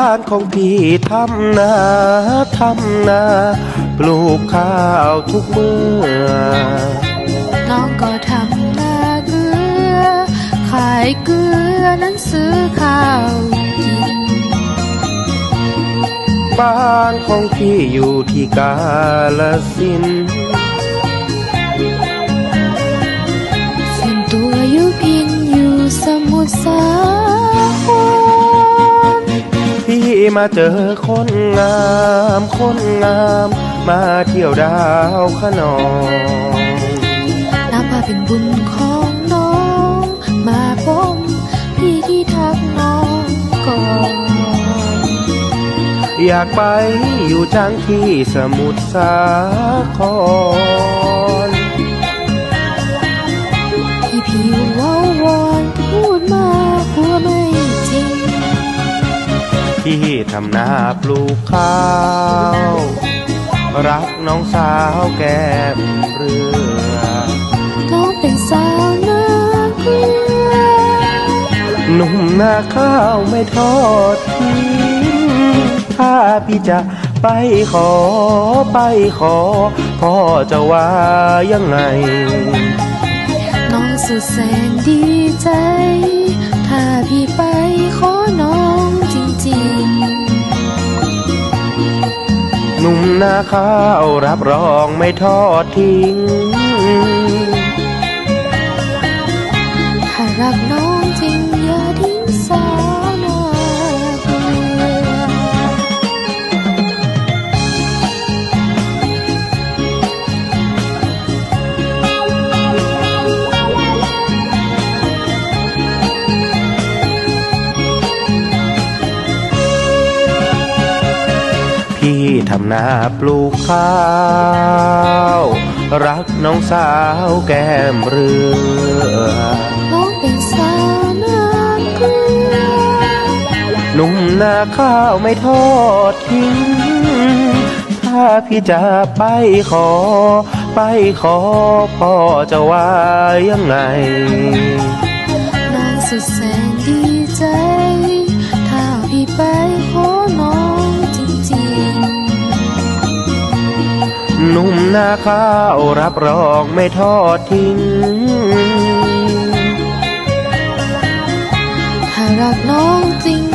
านของพี่ทำนาทำนา ปลูกข้าวทุกเมื่อ น้องก็ทำนาเกลือ ขายเกลือนั้นซื้อข้าวกินบ้านของพี่อยู่ที่กาลสินธุ์ส่วนตัวอยู่พินอยู่สมุทรสา มาเจอคนงามคนงาม มาเที่ยวดาวขนองนับว่าเป็นบุญของน้อง มาพบพี่ที่ทักน้องก่อนอยากไปอยู่จังที่สมุทรสาคร ทำนาปลูกข้าว รักน้องสาวแก้มเรือน้องเป็นสาวนาเกลือหนุ่มนาข้าวไม่ทอดทิ้งถ้าพี่จะไปขอไปขอ พ่อจะว่ายังไง น้องสุดแสนดี หนุ่มนาข้าวรับรองไม่ทอดทิ้งถ้ารักน้องจริงอย่าทิ้งสาวน้อย ทำนาปลูกข้าว รักน้องสาวแก้มเรือ น้องเป็นสาวนาเกลือหนุ่มนาข้าวไม่ทอดทิ้ง ถ้าพี่จะไปขอ ไปขอพ่อจะว่ายังไงน้องสุดแสนดี นาข้าวรับรองไม่ทอดทิ้งๆถ้ารักน้องจริง